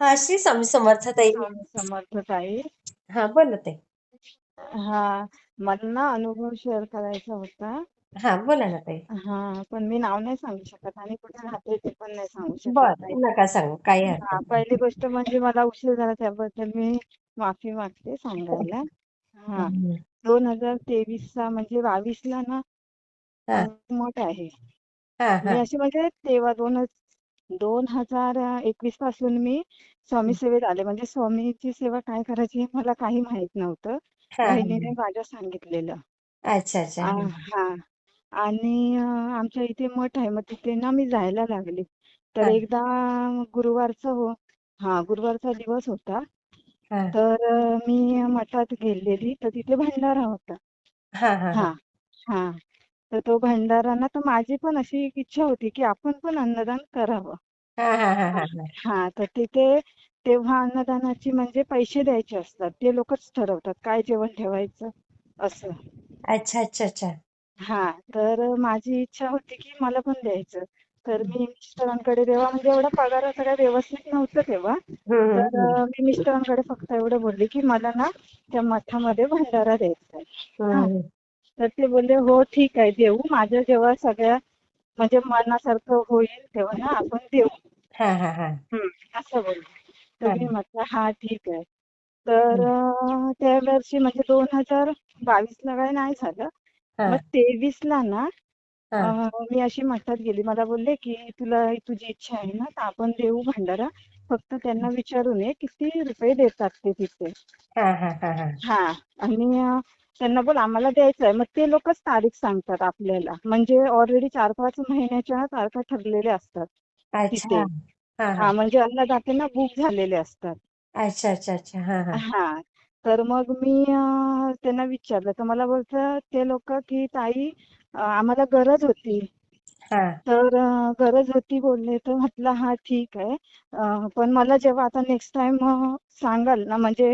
हा श्री स्वामी समर्थ ताई स्वामी समर्थ ताई हा बोला ताई. हा मला ना अनुभव शेअर करायचा होता. हा बोला ना ताई. हा पण मी नाव नाही सांगू शकत आणि कुठे राहते ते पण नाही सांगू शकत बर नका सांगू काही हरकत नाही. पहिली गोष्ट म्हणजे मला उशीर झाला त्याबद्दल मी माफी मागते सांगायला. हा. दोन हजार तेवीस चा म्हणजे बावीस ला ना हा. मठ आहे. हा मी अशी म्हणजे तेव्हा दोन दोन हजार एकवीसपासून मी स्वामी सेवेत आले. म्हणजे स्वामीची सेवा काय करायची हे मला काही माहीत नव्हतं. बहिणीने माझ्या सांगितलेलं. अच्छा अच्छा. हा. आणि आमच्या इथे मठ आहे. मग तिथे ना मी जायला लागले. तर एकदा गुरुवारचा हो हा गुरुवारचा दिवस होता. तर मी मठात गेलेली. तर तिथे भंडारा होता. हा हा. तर तो भंडारा ना तर माझी पण अशी एक इच्छा होती की आपण पण अन्नदान करावं. हा हा हा हा हा. हा. हा, तर तिथे तेव्हा अन्नदानाची म्हणजे पैसे द्यायचे असतात. ते लोकच ठरवतात काय जेवण ठेवायचं असं. अच्छा अच्छा अच्छा. हा तर माझी इच्छा होती की मला पण द्यायचं. तर मी मिस्टरांकडे तेव्हा म्हणजे एवढा पगार सगळं व्यवस्थित नव्हतं तेव्हा. तर अं, मी मिस्टरांकडे फक्त एवढं बोलले की मला ना त्या मठामध्ये भंडारा द्यायचा आहे. हा. तर ते बोलले हो ठीक आहे देऊ. माझ्या जेव्हा सगळ्या म्हणजे मनासारखं होईल तेव्हा ना आपण देऊ. हा हा हा. असं बोलले. तर मी म्हटलं हा ठीक आहे. तर. अं, त्या वर्षी म्हणजे दोन हजार बावीस ला काय नाही झालं. हा. मग तेवीस ला ना हा. अं, मी अशी मठात गेली. मला बोलले की तुला तुझी इच्छा आहे ना तर आपण देऊ भंडारा. फक्त त्यांना विचारून ये किती रुपये देतात ते तिथे. हा हा हा हा. हा आणि त्यांना बोल आम्हाला द्यायचं आहे. मग ते लोकच तारीख सांगतात आपल्याला. म्हणजे ऑलरेडी चार पाच महिन्याच्या तारखा ठरलेल्या असतात. तिथे. हा म्हणजे अन्नदाते ना बुक झालेले असतात. अच्छा अच्छा अच्छा. हा हा. हा. तर मग मी त्यांना विचारलं. तर मला बोलतात ते लोक की ताई आम्हाला गरज होती. तर गरज होती बोलले तर म्हटलं हा ठीक आहे. पण मला जेव्हा आता नेक्स्ट टाइम सांगाल ना म्हणजे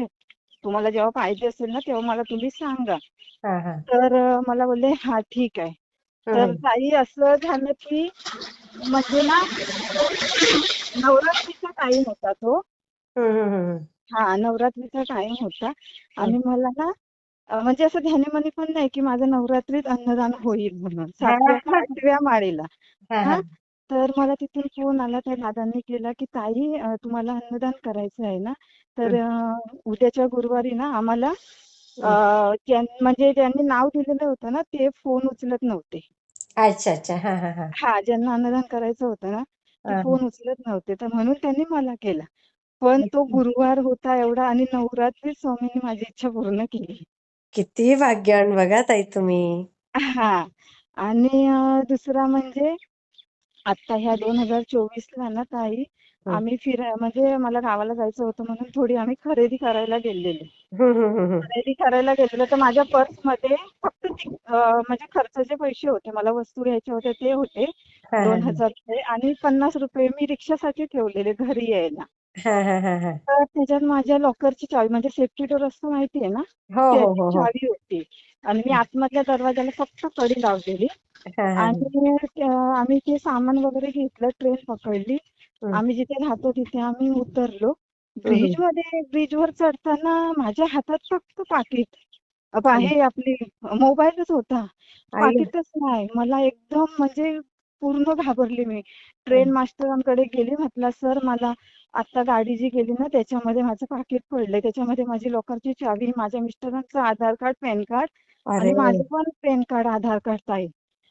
तुम्हाला जेव्हा पाहिजे असेल ना तेव्हा मला तुम्ही सांगा. तर मला बोलले हा ठीक आहे. तर. ताई असं झालं की म्हणजे ना नवरात्रीचा टाइम होता तो. हा नवरात्रीचा टाइम होता. आणि मला ना म्हणजे असं ध्यानीमनी पण नाही की माझं नवरात्रीत अन्नदान होईल म्हणून. सातव्या आठव्या माळेला. तर मला तिथून फोन आला त्या दादांनी केला की ताई तुम्हाला अन्नदान करायचं आहे ना? तर उद्याच्या गुरुवारी ना आम्हाला म्हणजे ज्यांनी नाव दिलेलं होतं ना ते फोन उचलत नव्हते. अच्छा अच्छा. हा हा हा. हा ज्यांना अन्नदान करायचं होतं ना ते फोन उचलत नव्हते. तर म्हणून त्यांनी मला केला. पण तो. गुरुवार होता एवढा आणि नवरात्री स्वामींनी माझी इच्छा पूर्ण केली. किती भाग्यवान बघा ताई तुम्ही. हा. आणि अं, दुसरा म्हणजे आता ह्या दोन हजार चोवीस ला ना ताई. आम्ही फिराय म्हणजे मला गावाला जायचं होतं म्हणून थोडी आम्ही खरेदी करायला गेलेलो. खरेदी करायला गेलेलो तर माझ्या पर्समध्ये फक्त ती- अं, म्हणजे खर्चाचे पैसे होते. मला वस्तू घ्यायच्या होत्या ते होते. हा हा. दोन हजार रुपये आणि पन्नास रुपये मी रिक्षासाठी ठेवलेले घरी यायला. हा हा हा हा. तर त्याच्यात माझ्या लॉकरची चावी म्हणजे सेफ्टी डोर असतो माहितीये ना? हो हो त्याची हो हो. चावी होती. आणि मी आतमधल्या दरवाजाला फक्त कडी लावलेली. हा हा आणि आम्ही ते सामान वगैरे घेतलं ट्रेन पकडली. आम्ही जिथे राहतो तिथे आम्ही उतरलो. ब्रिजमध्ये ब्रिज वर चढताना माझ्या हातात फक्त पाकिट. अब. आहे आपली मोबाईलच होता. आई. पाकिटच नाही. मला एकदम म्हणजे पूर्ण घाबरली मी. ट्रेन मास्टरांकडे गेली म्हटलं सर मला आता गाडी जी गेली ना त्याच्यामध्ये माझं पाकिट पडलंय. त्याच्यामध्ये माझी लोकरची चावी माझ्या मिस्टरांचं आधार कार्ड पॅन कार्ड अरे आणि माझं पण पॅन कार्ड आधार कार्ड आहे.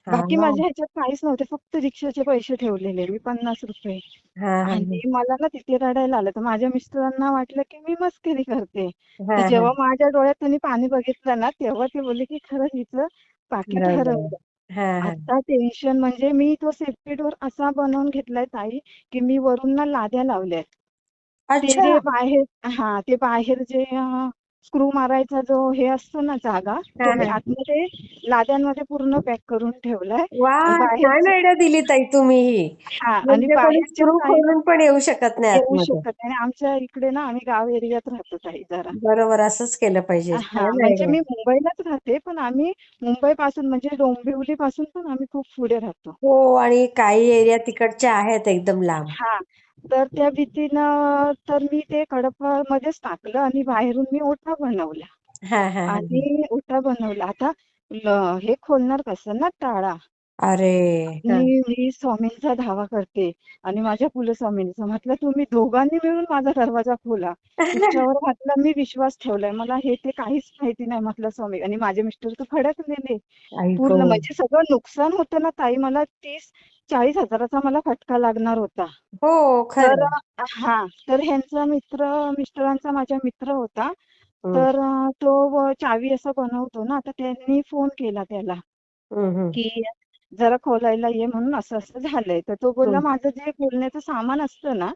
हा बाकी माझ्या ह्याच्यात काहीच नव्हते. फक्त रिक्षाचे पैसे ठेवलेले मी पन्नास रुपये. हा हा आणि मला ना तिथे रडायला आलं. तर माझ्या मिस्टरांना वाटलं की मी मस्करी करते. हा तर हा. जेव्हा माझ्या डोळ्यात त्यांनी पाणी बघितलं ना तेव्हा ते बोलले की खरंच हिचं पाकिट बरोबर. हरवलं. हा हा. आता टेन्शन म्हणजे मी तो सेफ्टी डोर असा बनवून घेतलाय ताई की मी वरून ना लाद्या लावल्यात. ते अच्छा. जे बाहेर हा ते बाहेर जे स्क्रू मारायचा जो हे असतो ना जागा तो मी आतमध्ये लाद्यांमध्ये पूर्ण पॅक करून ठेवलाय. छान आयडिया दिली ताई तुम्ही ही. म्हणजे स्क्रू साईड खोलून पण येऊ शकत नाही येऊ शकत आणि आमच्या इकडे ना आम्ही गाव एरियात राहतो ताई जरा. बरोबर असंच केलं पाहिजे. म्हणजे मी मुंबईलाच राहते पण आम्ही मुंबई पासून म्हणजे डोंबिवली पासून पण आम्ही खूप पुढे राहतो. हो आणि काही एरिया तिकडचे आहेत एकदम लांब. हा तर त्या भीतीनं तर मी ते कडपामध्येच टाकलं आणि बाहेरून मी ओटा बनवला हा हा हा. आणि ओटा बनवला. आता ल- हे खोलणार कसं ना टाळा. अरे. आणि मी स्वामींचा धावा करते आणि माझ्या कुलस्वामींचा म्हटलं तुम्ही दोघांनी मिळून माझा दरवाजा खोला. तुमच्यावर म्हटलं मी विश्वास ठेवलाय. मला हे ते काहीच माहिती नाही. म्हटलं स्वामी. आणि माझे मिस्टर तर फडकलेले आई पूर्ण गो. म्हणजे सगळं नुकसान होतं ना ताई. मला तीस चाळीस हजाराचा मला फटका लागणार होता. हो तर खरं हा. तर ह्यांचा मित्र मिस्टरांचा माझा मित्र होता. तर अं, तो चावी असं बनवतो ना तर त्यांनी फोन केला त्याला की जरा खोलायला ये म्हणून असं असं झालंय. तर तो बोलला माझं जे खोलण्याचं सामान असतं ना.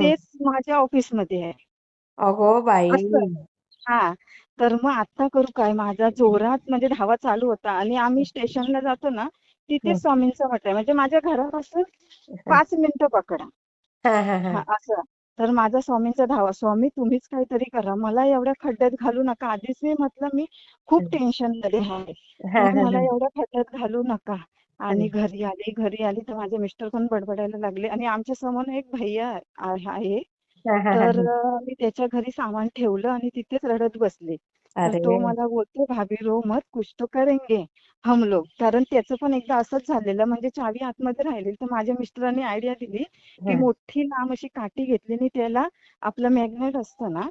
तेच माझ्या ऑफिसमध्ये आहे. अगो बाई. हा. तर मग आता करू काय? माझा जोरात म्हणजे धावा चालू होता आणि आम्ही स्टेशनला जातो ना तिथे स्वामींचं मठ आहे. म्हणजे माझ्या घरापासून पाच मिनिटं पकडा. असं. तर माझा स्वामींचा धावा स्वामी तुम्हीच काहीतरी करा. मला एवढ्या खड्ड्यात घालू नका. आधीच मी म्हटलं मी खूप टेन्शनमध्ये आहे. मला एवढ्या खड्ड्यात घालू नका. आणि घरी आली घरी आली तर माझे मिस्टर पण बडबडायला लागले आणि आमच्यासमोर एक भैया आहे तर मी त्याच्या घरी सामान ठेवलं आणि तिथेच रडत बसले. तर तो मला बोलतो भाभी रो मत कुछ तो करेंगे हम लोग. कारण त्याचं पण एकदा असंच झालेलं म्हणजे चावी आतमध्ये राहिली तर माझ्या मिस्टरांनी आयडिया दिली की मोठी लांब अशी काठी घेतली आणि त्याला आपलं मॅग्नेट असतं ना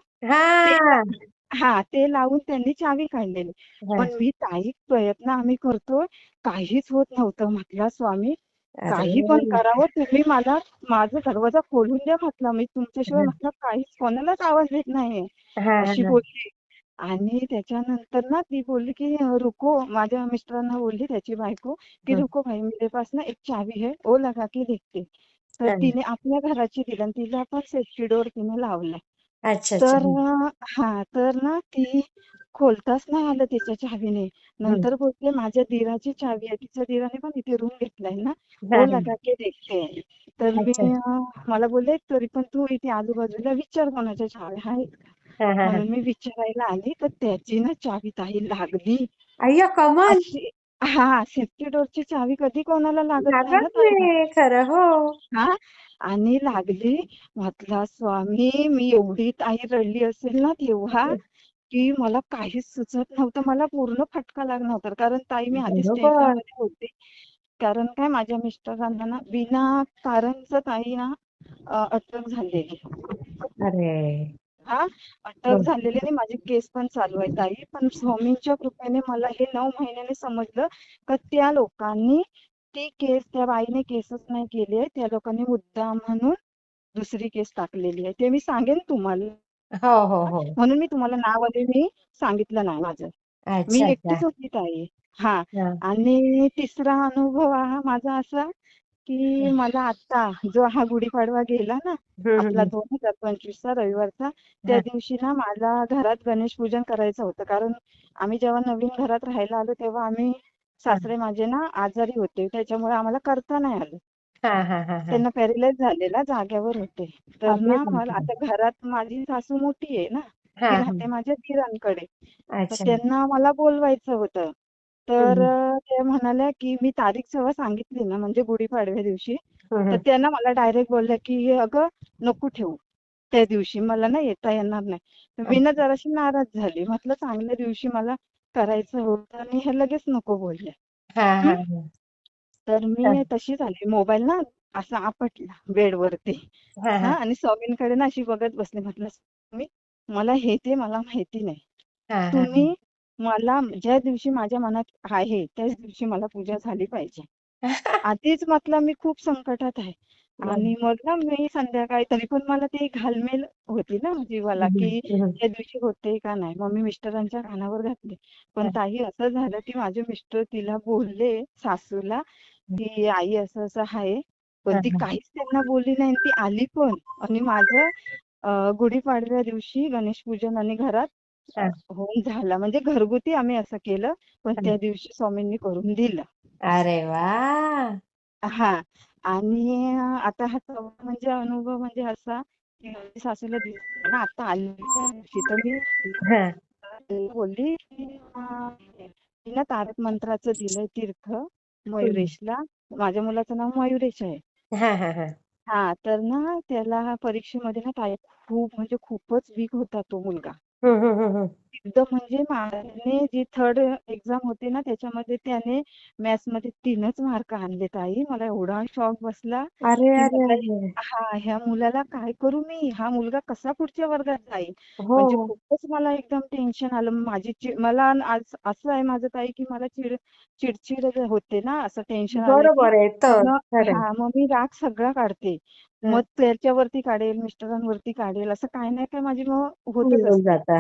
हा ते लावून त्यांनी चावी काढलेली. पण मी काही प्रयत्न आम्ही करतोय. काहीच होत नव्हतं म्हटलं स्वामी. काही पण करावं. तुम्ही मला माझा दरवाजा खोलून द्या म्हटलं. मी तुमच्याशिवाय म्हटलं काहीच कोणालाच आवाज देत नाहीये. हा अशी बोलली. आणि त्याच्यानंतर ना ती बोलली की रुको माझ्या मिस्टरांना बोलली त्याची बायको की रुको भाई मेरे पास ना एक चावी है वो लगा के देखते. तर. तिने आपल्या घराची दिली आणि तिला पण सेफ्टी डोअर तिने लावलाय अच्छा अच्छा. तर अं, हा तर ना ती खोलताच नाही आलं तिच्या चावीने. नंतर बोलते माझ्या दिराची चावी आहे तिच्या दिराने पण इथे रूम घेतलाय ना. वो हा लगा के देखते. हैं. तर मी अच्छा अं, मला बोलले तरी पण तू इथे आजूबाजूला विचार कोणाच्या चाव्या आहेत. का हा हा हा. म्हणून मी विचारायला आली तर त्याची ना चावी ताई लागली. अय्या कमाल! अशी हा सेफ्टी डोअरची चावी कधी कोणाला लागत नाही ना लागत ताई नाही खरं हो. हा आणि लागली. म्हटलं स्वामी मी एवढी ताई रडली असेल ना तेव्हा की मला काहीच सुचत नव्हतं. मला पूर्ण फटका लागला होता. कारण ताई मी आधीच मध्ये होते. कारण काय माझ्या मिस्टरांना ना बिना कारणच ताई ना अटक झालेली. अरे. हा? अटक झालेली आणि माझी केस पण चालू आहे ताई. पण स्वामींच्या कृपेने मला हे नऊ महिन्याने समजलं का त्या लोकांनी ती केस त्या बाईने केसच नाही केली आहे. त्या लोकांनी मुद्दाम म्हणून दुसरी केस टाकलेली आहे. ते मी सांगेन तुम्हाला. हो हो हो. म्हणून मी तुम्हाला नाव वगैरे मी सांगितलं नाही माझं. मी एकटीच होती ताई. हा. आणि तिसरा अनुभव हा माझा असा की मला आता जो हा गुढीपाडवा गेला ना आपला दोन हजार पंचवीसचा रविवारचा त्या दिवशी ना मला घरात गणेश पूजन करायचं होतं. कारण आम्ही जेव्हा नवीन घरात राहायला आलो तेव्हा आम्ही सासरे माझे ना आजारी होते. त्याच्यामुळे आम्हाला करता नाही आलं. हा हा हा हा. त्यांना पॅरालाइज झालेला जाग्यावर होते. तर अरे ना मला बापरे आता घरात माझी सासू मोठी आहे ना हा ती हा. राहते माझ्या दिरांकडे. तर अच्छा. त्यांना मला बोलवायचं होतं. तर हम्म, अं, त्या म्हणाल्या की मी तारीख जेव्हा सांगितली ना म्हणजे गुढीपाडव्या दिवशी तर हम्म, त्यांना मला डायरेक्ट बोलल्या की अगं नको ठेवू. त्या दिवशी मला ना येता येणार नाही. तर मी ना जराशी नाराज झाली. म्हटलं चांगल्या दिवशी मला करायचं होतं आणि हे लगेच नको हा हा हं? हा. तर मी तशी झाली. मोबाईल ना असा आपटला बेडवरती. हा हा. हा आणि स्वामींकडे ना अशी बघत बसले. म्हटलं स्वामी मला हे ते मला माहिती नाही. हा हा तुम्ही मला ज्या दिवशी माझ्या मनात आहे त्याच दिवशी मला पूजा झाली पाहिजे. आधीच म्हटलं मी खूप संकटात आहे. आणि मग ना मी संध्याकाळी तरी पण मला ती घालमेल होती ना जीवाला की त्या दिवशी होते का नाही? मग मी मिस्टरांच्या कानावर घातले. पण हा, ताई असं झालं की माझे मिस्टर तिला बोलले सासूला की आई असं असं आहे. पण हा, ती हा, काहीच त्यांना बोलली नाही आणि ती आली पण. आणि माझं गुढीपाडव्या दिवशी गणेश पूजन आणि घरात हा, होऊन झाला. म्हणजे घरगुती आम्ही असं केलं पण हा. त्या दिवशी स्वामींनी करून दिलं. अरे वा! हा. आणि आता हा म्हणजे अनुभव म्हणजे असा की सासूला दिसलं ना आता आली तर मी बोलली तिला तारक मंत्राचं दिलंय तीर्थ. मयुरेशला. माझ्या मुलाचं नाव मयुरेश आहे. हा हा हा. हा तर ना त्याला परीक्षेमध्ये ना खूप म्हणजे खूपच वीक होता तो मुलगा. एकदम म्हणजे माझ्याने जी थर्ड एक्झाम होती ना त्याच्यामध्ये त्याने मॅथ्समध्ये तीनच मार्क आणले ताई. मला एवढा शॉक बसला अरे अरे हा ह्या मुलाला काय करू मी? हा मुलगा कसा पुढच्या वर्गात जाईल? हो. म्हणजे खूपच मला एकदम टेन्शन आलं. माझी मला आज असं आहे माझं ताई की मला चिड चिडचिड होते ना असं टेन्शन बरोबर आहे हा मग मी राग सगळा काढते. मग त्याच्यावरती काढेल मिस्टरांवरती काढेल असं काय नाही काय माझी मग होतच जात.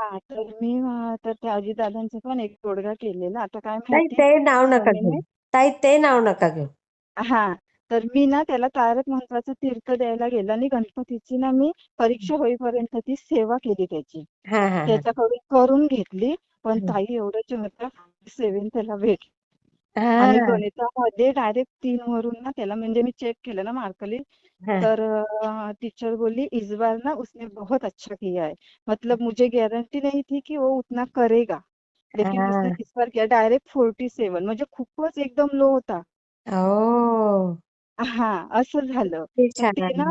हा तर मी अं, तर त्या अजितदादांचा पण एक तोडगा केलेला. आता काय ताई माहिती ते नाव नका घेऊ. स्वामीने ताई ते नाव नका घेऊ. हा तर मी ना त्याला तारक मंत्राचं तीर्थ द्यायला गेलं आणि गणपतीची ना मी परीक्षा होईपर्यंत ती सेवा केली त्याची. हा हा हा. त्याच्याकडून करून घेतली. पण. ताई एवढं जेव्हा सेवन त्याला भेट आणि हा. गणितामध्ये डायरेक्ट तीन वरून ना त्याला म्हणजे मी चेक केलं ना मार्क लिस्ट हा. तर टीचर बोली इस बार ना उसने बहुत अच्छा किया है. मतलब मुझे गारंटी नहीं थी कि वो उतना करेगा लेकिन उसने हा. इस बार किया डायरेक्ट फोर्टी सेवन म्हणजे खूपच एकदम लो होता. ओ हा असं झालं. किती ते ना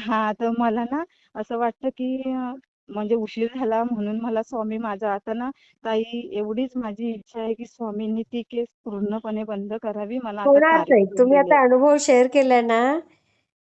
हा तर मला ना असं वाटतं की अं, म्हणजे उशीर झाला म्हणून मला स्वामी माझा आता ना ताई एवढीच माझी इच्छा आहे की स्वामींनी ती केस पूर्णपणे बंद करावी. मला तुम्ही आता अनुभव शेअर केलाय ना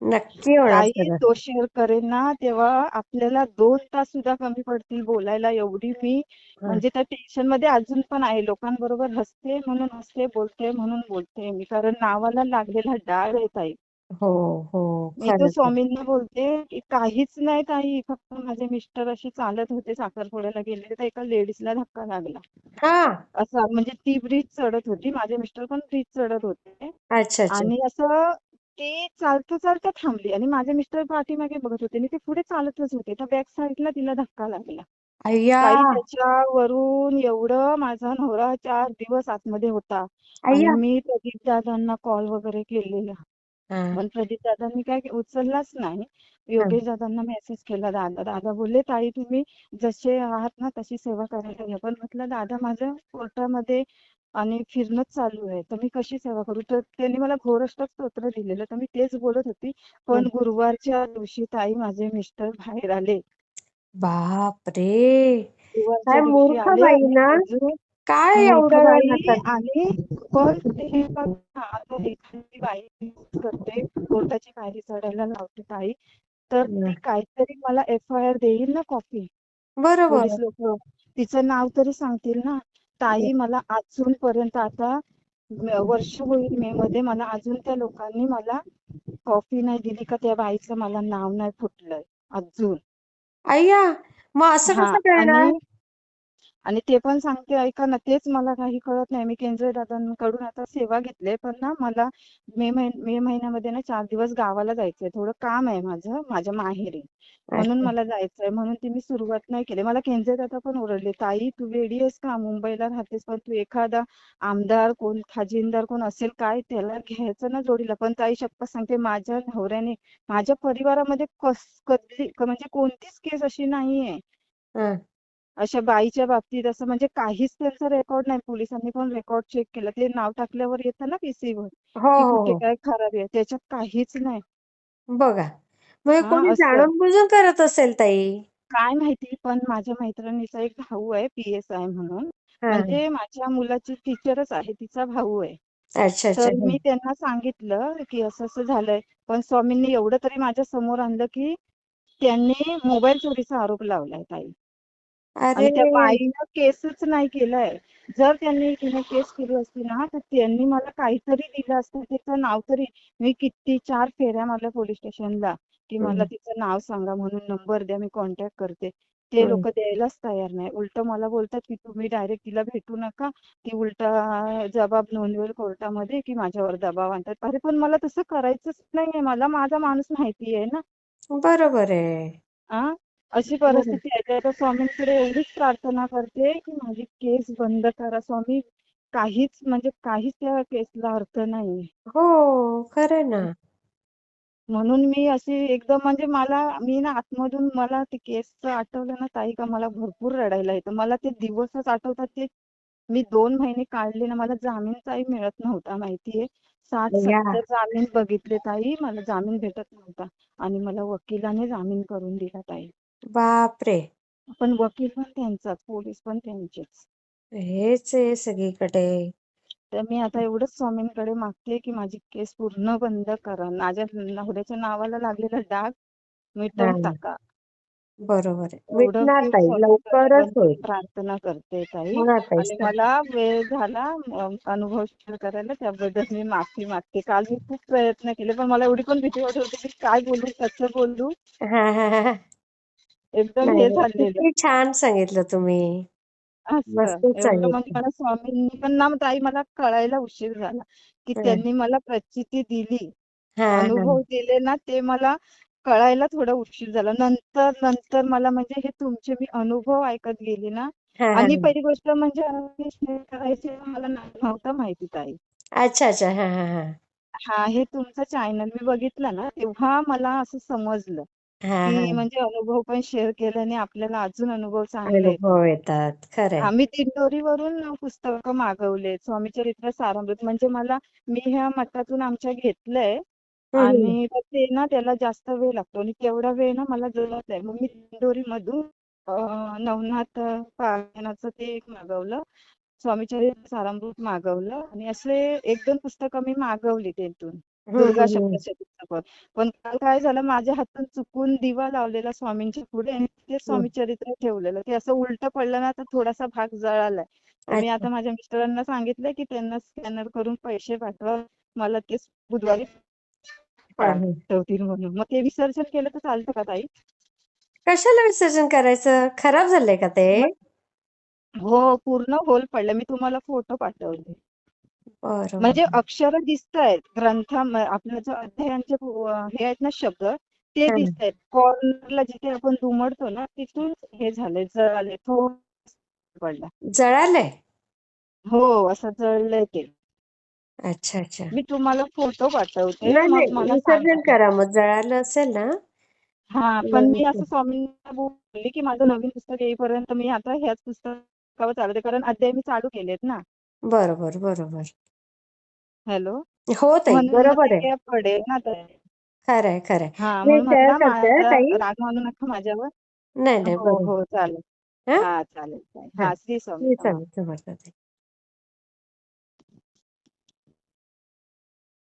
नक्की ताई तो शेअर करेन ना तेव्हा आपल्याला दोन तास सुद्धा कमी पडतील बोलायला एवढी मी. म्हणजे त्या टेन्शनमध्ये अजून पण आहे. लोकांबरोबर हसते म्हणून हसते बोलते म्हणून बोलते मी. कारण नावाला लागलेला डाग आहे ताई. हो हो. मी तर. स्वामींना बोलते की काहीच नाही ताई फक्त माझे मिस्टर असे चालत होते साखरपुड्याला गेले तर एका लेडीजला धक्का लागला. हा. असा म्हणजे ती ब्रिज चढत होती माझे मिस्टर पण ब्रिज चढत होते. अच्छा अच्छा. आणि असं ती चालता चालता थांबली आणि माझे मिस्टर पाठीमागे बघत होते आणि ते पुढे चालतच होते. तर बॅक साईडला तिला धक्का लागला. अय्या. ताई त्याच्यावरून एवढं माझा नवरा चार दिवस आतमध्ये होता आणि अय्या मी प्रदीप दादांना कॉल वगैरे केलेला. पण प्रदीप दादांनी काय के- उचललाच नाही. योगेश दादांना मेसेज केला दादा. दादा बोलले ताई तुम्ही जसे आहात ना तशी सेवा करायला घ्या पण म्हटलं दादा माझं कोर्टामध्ये आणि फिरणंच चालू आहे. तर मी कशी सेवा करू? तर त्यांनी मला घोरष्टक स्तोत्र दिलेलं. तर मी तेच बोलत होती. पण गुरुवारच्या दिवशी ताई माझे मिस्टर बाहेर आले. बाप रे गुरुवारच्या काय मूर्ख बाई ना? काय मूर्ख एवढं आणि पण आता एखादी बाई करते कोर्टाची पायरी चढायला लावते ताई तर ती काहीतरी मला एफ आय आर देईल ना कॉपी बरोबर. लोक तिचं नाव तरी सांगतील ना? ताई मला अजूनपर्यंत आता म- वर्ष होईल मे मध्ये मला अजून त्या लोकांनी मला कॉपी नाही दिली का त्या बाईचं मला नाव नाही फुटलंय अजून. अय्या मग असं हा कसं करणार? आणि ते पण सांगते ऐका ना तेच मला काही कळत नाही. मी केंद्र दादांकडून आता सेवा घेतली पण ना मला मे महिन मे महिन्यामध्ये ना चार दिवस गावाला जायचंय. थोडं काम आहे माझं माझ्या माहेरी. म्हणून. मला जायचंय. म्हणून ती मी सुरुवात नाही केली. मला केंद्र दादा पण ओरडले ताई तू वेडी आहेस का? मुंबईला राहतेस पण तू एखादा आमदार कोण खाजिनदार कोण असेल काय त्याला घ्यायचं ना जोडीला. पण ताई शपथ सांगते माझ्या नवऱ्याने माझ्या परिवारामध्ये कस म्हणजे कोणतीच केस अशी नाहीये. अशा बाईच्या बाबतीत असं म्हणजे काहीच त्यांचा रेकॉर्ड नाही. पोलिसांनी पण रेकॉर्ड चेक केलं. ते नाव टाकल्यावर येतं ना PC वर? हो कुठे हो. काय खराबी आहे? त्याच्यात काहीच नाही. बघा. मग हे कोणी असं. जाणून बुजून करत असेल ताई? काय माहिती पण माझ्या मैत्रिणीचा एक भाऊ आहे पीएस आय म्हणून. हा. म्हणजे माझ्या मुलाची टीचरच आहे तिचा भाऊ आहे. अच्छा अच्छा. तर मी त्यांना सांगितलं की असं असं झालंय. पण स्वामींनी एवढं तरी माझ्यासमोर आणलं की त्यांनी मोबाईल चोरीचा आरोप लावलाय ताई. आणि त्या बाईनं केसच नाही केलाय. जर त्यांनी तिने केस केली असती ना तर त्यांनी मला काहीतरी दिलं असतं. त्याचं नाव तरी मी किती चार फेऱ्या मारल्या पोलीस स्टेशनला की मला तिचं नाव सांगा म्हणून नंबर द्या मी कॉन्टॅक्ट करते. ते हम्म. लोक द्यायलाच तयार नाही. उलट मला बोलतात की तुम्ही डायरेक्ट तिला भेटू नका. ती उलटा जबाब नोंदवेल कोर्टामध्ये की माझ्यावर दबाव आणतात. अरे पण मला तसं करायचंच नाहीये. मला माझा माणूस माहिती आहे ना. बरोबर आहे. आ? अशी. परिस्थिती आहे. तर स्वामींकडे एवढीच प्रार्थना करते की माझी केस बंद करा. स्वामी काहीच म्हणजे काहीच त्या केसला अर्थ नाही हो खरंय ना. म्हणून मी अशी एकदम म्हणजे मला मी ना आतमधून मला ते केसचं आठवलं ना ताई का मला भरपूर रडायला येतं. मला ते दिवसच आठवतात ते. मी दोन महिने काढले ना मला जामीनचाही मिळत नव्हता माहितीये. या. सत्तर जामीन बघितले ताई. मला जामीन भेटत नव्हता. आणि मला वकिलाने जामीन करून दिला ताई. बापरे! पण वकील पण त्यांचाच पोलीस पण त्यांचेच. हेच आहे सगळीकडे. तर मी आता एवढंच स्वामींकडे मागते की माझी केस पूर्ण बंद करा. माझ्या नवऱ्याच्या नावाला लागलेला डाग हा मिटवून टाका. बरोबर आहे. एवढं मिटणार मी ताई स्वामींकडे लवकरच होईल. प्रार्थना करते ताई. आणि मला वेळ झाला अं, अनुभव शेअर करायला. त्याबद्दल मी माफी मागते. काल मी खूप प्रयत्न केले पण मला एवढी पण भीती वाटत होती की काय बोलू कसं बोलू. हा हा हा. एकदम नाही हे नाही. झालेलं. किती छान सांगितलं तुम्ही. असं मस्तच एवढं म्हणजे सांगितलं मला स्वामींनी पण ना ताई मला कळायला उशीर झाला की हा. त्यांनी मला प्रचिती दिली. हा हा. अनुभव दिले ना ते मला कळायला थोडा उशीर झाला. नंतर नंतर मला म्हणजे हे तुमचे मी अनुभव ऐकत गेली ना. हा आणि हा. पहिली गोष्ट म्हणजे करायचे मला नव्हतं माहिती ताई. अच्छा अच्छा. हा हा हा. हा हे तुमचं चॅनल मी बघितलं ना तेव्हा मला असं समजलं. हा हा. की म्हणजे अनुभव पण शेअर केल्याने आपल्याला अजून अनुभव चांगले येतात. अनुभव येतात. आम्ही दिंडोरीवरून पुस्तकं मागवले स्वामी चरित्र सारामृत म्हणजे मला मी ह्या मठातून आमच्या घेतलंय. आणि तर ते ना त्याला जास्त वेळ लागतो आणि तेवढा वेळ ना मला जमत नाही. मग मी दिंडोरीमधून अं, नवनाथ पारायणाचं ते एक मागवलं. स्वामीचरित्र सारामृत मागवलं आणि असे एक दोन पुस्तकं मी मागवली तिथून. दुर्गा हम्म, हम्म. सप्तशती पुस्तक पण काल काय झालं माझ्या हातून चुकून दिवा लावलेला स्वामींच्या पुढे आणि ते. स्वामी चरित्र ठेवलेलं. ते असं उलटं पडलं ना तर थोडासा भाग जळालाय. मी आता माझ्या मिस्टरांना सांगितलंय की त्यांना स्कॅनर करून पैसे पाठवा. मला ते बुधवारी. पाठवतील म्हणून. मग ते विसर्जन केलं तर चालतं का ताई? कशाला विसर्जन करायचं? खराब झालंय का ते? हो पूर्ण होल पडलं. मी तुम्हाला फोटो पाठवले म्हणजे अक्षर दिसत आहेत ग्रंथा आपल्या जो अध्यायांचे हे आहेत ना शब्द ते दिसत आहेत कॉर्नरला जिथे आपण दुमडतो ना तिथून हे झाले जळाले थोडं पडला. जळालंय? हो असं जळलंय ते. अच्छा अच्छा. मी तुम्हाला फोटो पाठवते. विसर्जन करा. मग जळालं असेल ना? हा पण मी नंतर. असं स्वामींना बोलली की माझं नवीन पुस्तक येईपर्यंत मी आता ह्याच पुस्तकावर चालते कारण अध्याय मी चालू केलेत ना. बरोबर बरोबर. हॅलो? हो ताई म्हणून बरोबर आहे. पडेल ना ताई. खरंय खरंय हा मी म्हणून शेअर म्हटलं करते माझा ताई. राग मानू नका माझ्यावर. नाही नाही हो बरोबर. हो चालेल. हा? हा चालेल चालेल. हा. हा श्री स्वामी मी हा समजतो ताई